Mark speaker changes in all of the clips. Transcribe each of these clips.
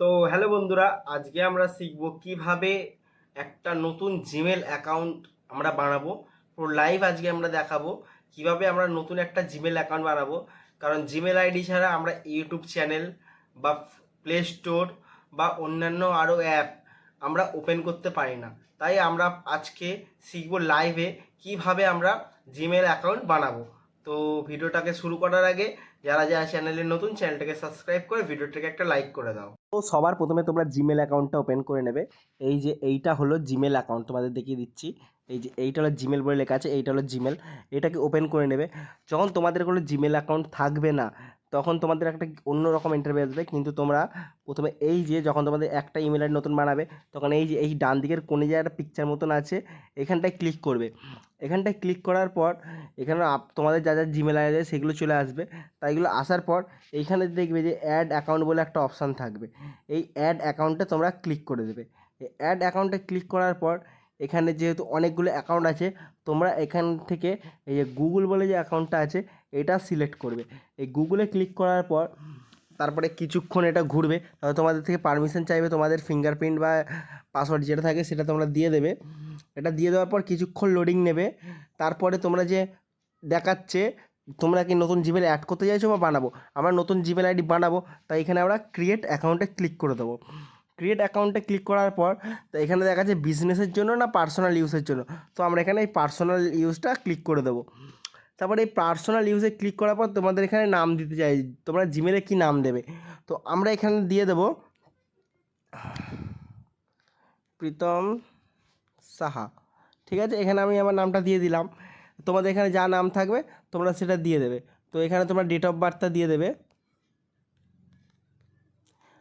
Speaker 1: তো হ্যালো বন্ধুরা, আজকে আমরা শিখব কীভাবে একটা নতুন জিমেল অ্যাকাউন্ট আমরা বানাবো। পুরো লাইভ আজকে আমরা দেখাবো কীভাবে আমরা নতুন একটা জিমেল অ্যাকাউন্ট বানাবো। কারণ জিমেল আইডি ছাড়া আমরা ইউটিউব চ্যানেল বা প্লে স্টোর বা অন্যান্য আরও অ্যাপ আমরা ওপেন করতে পারি না। তাই আমরা আজকে শিখব লাইভে কীভাবে আমরা জিমেল অ্যাকাউন্ট বানাবো। তো ভিডিওটাকে শুরু করার আগে, যারা যারা চ্যানেলে নতুন, চ্যানেলটাকে সাবস্ক্রাইব করে ভিডিওটাকে একটা লাইক করে দাও। তো সবার প্রথমে তোমরা জিমেল অ্যাকাউন্টটা ওপেন করে নেবে। এই যে এইটা হলো জিমেল অ্যাকাউন্ট তোমাদের দেখিয়ে দিচ্ছি। এই যে এইটা হলো জিমেল বলে লেখা আছে, এইটা হলো জিমেল এটাকে ওপেন করে নেবে। যখন তোমাদের কোনো জিমেল অ্যাকাউন্ট থাকবে না তখন তোমাদের একটা অন্যরকম ইন্টারভিউ আসবে। কিন্তু তোমরা প্রথমে এই যে যখন তোমাদের একটা ইমেল আইডি নতুন বানাবে, তখন এই যে, এই ডান দিকের কোণে যে একটা পিকচার মতন আছে, এখানটায় ক্লিক করবে। এখানটায় ক্লিক করার পর এখানে তোমাদের যা যা জিমেল আইডি সেগুলো চলে আসবে। তাই এগুলো আসার পর এইখানে দেখবে যে অ্যাড অ্যাকাউন্ট বলে একটা অপশান থাকবে। এই অ্যাড অ্যাকাউন্টে তোমরা ক্লিক করে দেবে। এই অ্যাড অ্যাকাউন্টে ক্লিক করার পর এখানে যেহেতু অনেকগুলো অ্যাকাউন্ট আছে, তোমরা এখান থেকে এই যে গুগল বলে যে অ্যাকাউন্টটা আছে এটা সিলেক্ট করবে। এই গুগলে ক্লিক করার পর তারপরে কিছুক্ষণ এটা ঘুরবে। তাহলে তোমাদের থেকে পারমিশন চাইবে তোমাদের ফিঙ্গারপ্রিন্ট বা পাসওয়ার্ড যেটা থাকে সেটা তোমরা দিয়ে দেবে। এটা দিয়ে দেওয়ার পর কিছুক্ষণ লোডিং নেবে। তারপরে তোমরা যে দেখাচ্ছে, তোমরা কি নতুন জিমেল অ্যাড করতে চাইছো বা বানাবো? আমরা নতুন জিমেল আইডি বানাবো তাই এখানে আমরা ক্রিয়েট অ্যাকাউন্টে ক্লিক করে দেবো। ক্রিয়েট অ্যাকাউন্টে ক্লিক করার পর তো এখানে দেখা যাচ্ছে বিজনেসের জন্য না পার্সোনাল ইউজের জন্য? তো আমরা এখানে এই পার্সোনাল ইউজটা ক্লিক করে দেবো। তারপরে এই পার্সোনাল ইউজে ক্লিক করার পর তোমাদের এখানে নাম দিতে চাই। তোমরা জিমেলে কি নাম দেবে? তো আমরা এখানে দিয়ে দেবো প্রীতম সাহা। ঠিক আছে? এখানে আমি আমার নামটা দিয়ে দিলাম। তোমাদের এখানে যা নাম থাকবে, তোমরা সেটা দিয়ে দেবে। তো এখানে তোমরা ডেট অফ বার্থটা দিয়ে দেবে।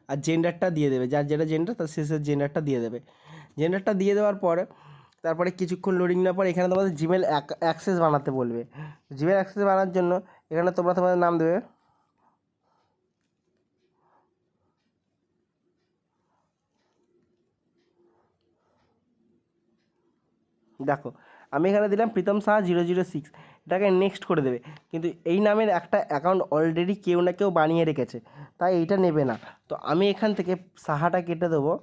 Speaker 1: আর জেন্ডারটা দিয়ে দেবে। যার যেটা জেন্ডার তার শেষের জেন্ডারটা দিয়ে দেবে। জেন্ডারটা দিয়ে দেওয়ার পরে তারপরে কিছুক্ষণ লোডিং না পর এখানে তোমাদের জিমেল অ্যাক্সেস বানাতে বলবে। জিমেল অ্যাক্সেস বানানোর জন্য এখানে তোমরা তোমাদের নাম দেবে। দেখো, আমি এখানে দিলাম Pritam Saha zero zero six. এটাকে নেক্সট করে দেবে। কিন্তু এই নামের একটা অ্যাকাউন্ট অলরেডি কেউ না কেউ বানিয়ে রেখেছে। তাই এইটা নেবে না। তো আমি এখান থেকে সাহাটা কেটে দেবো।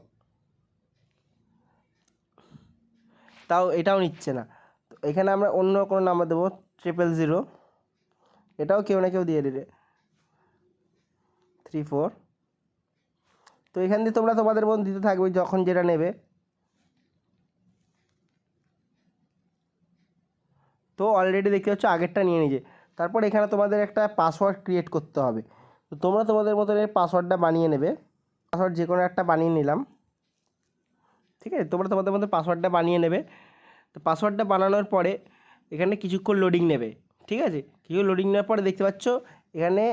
Speaker 1: তাও এটাও নিচ্ছে না। তো এখানে আমরা অন্য কোনো নাম্বার দেবো ট্রিপল জিরো এটাও কেউ না কেউ দিয়ে দেবে। থ্রি ফোর তো এখান দিয়ে তোমরা তোমাদের মন দিতে থাকবে যখন যেটা নেবে। তো অলরেডি দেখতে পাচ্ছ আগেরটা নিয়ে নিয়েছে। তারপর এখানে তোমাদের একটা পাসওয়ার্ড ক্রিয়েট করতে হবে। তো তোমরা তোমাদের মতন এই পাসওয়ার্ডটা বানিয়ে নেবে। পাসওয়ার্ড যে কোনো একটা বানিয়ে নিলাম। ঠিক আছে? তোমরা তোমাদের মধ্যে পাসওয়ার্ডটা বানিয়ে নেবে। তো পাসওয়ার্ডটা বানানোর পরে এখানে কিছুক্ষণ লোডিং নেবে। ঠিক আছে? কিছু লোডিং নেওয়ার পরে দেখতে পাচ্ছ, এখানে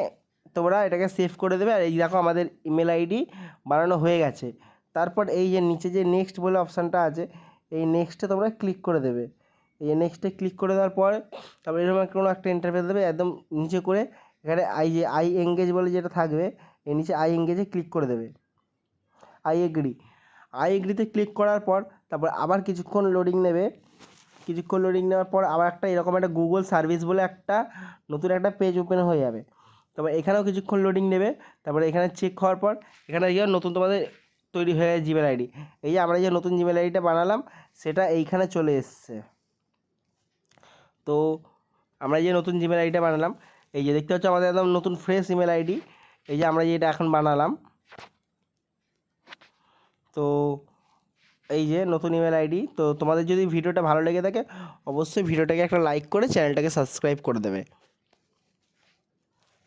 Speaker 1: তোমরা এটাকে সেভ করে দেবে। আর এই দেখো আমাদের ইমেল আইডি বানানো হয়ে গেছে। তারপর এই যে নিচে যে নেক্সট বলে অপশানটা আছে, এই নেক্সটে তোমরা ক্লিক করে দেবে। এই নেক্সটে ক্লিক করে দেওয়ার পর তারপরে এরকম কোনো একটা ইন্টারফেস দেবে, একদম নিচে করে এখানে আই যে আই এঙ্গেজ বলে যেটা থাকবে, এই নিচে আই এঙ্গেজে ক্লিক করে দেবে। আই এগ্রি আই এগ্রিতে ক্লিক করার পর, তারপর আবার কিছুক্ষণ লোডিং নেবে। কিছুক্ষণ লোডিং নেওয়ার পর আবার একটা এরকম একটা গুগল সার্ভিস বলে একটা নতুন একটা পেজ ওপেন হয়ে যাবে। তারপর এখানেও কিছুক্ষণ লোডিং নেবে। তারপরে এখানে চেক হওয়ার পর, এখানে গিয়ে নতুন তোমাদের তৈরি হয়ে যায় জিমেল আইডি এই যে আমরা যে নতুন জিমেল আইডিটা বানালাম, সেটা এইখানে চলে এসছে। তো আমরা যে নতুন জিমেল আইডিটা বানালাম, এই যে দেখতে পাচ্ছ আমাদের একদম নতুন ফ্রেশ ইমেল আইডি এই যে আমরা যেটা এখন বানালাম তো এই যে নতুন ইমেল আইডি তো তোমাদের যদি ভিডিওটা ভালো লেগে থাকে, অবশ্যই ভিডিওটাকে একটা লাইক করে চ্যানেলটাকে সাবস্ক্রাইব করে দেবে।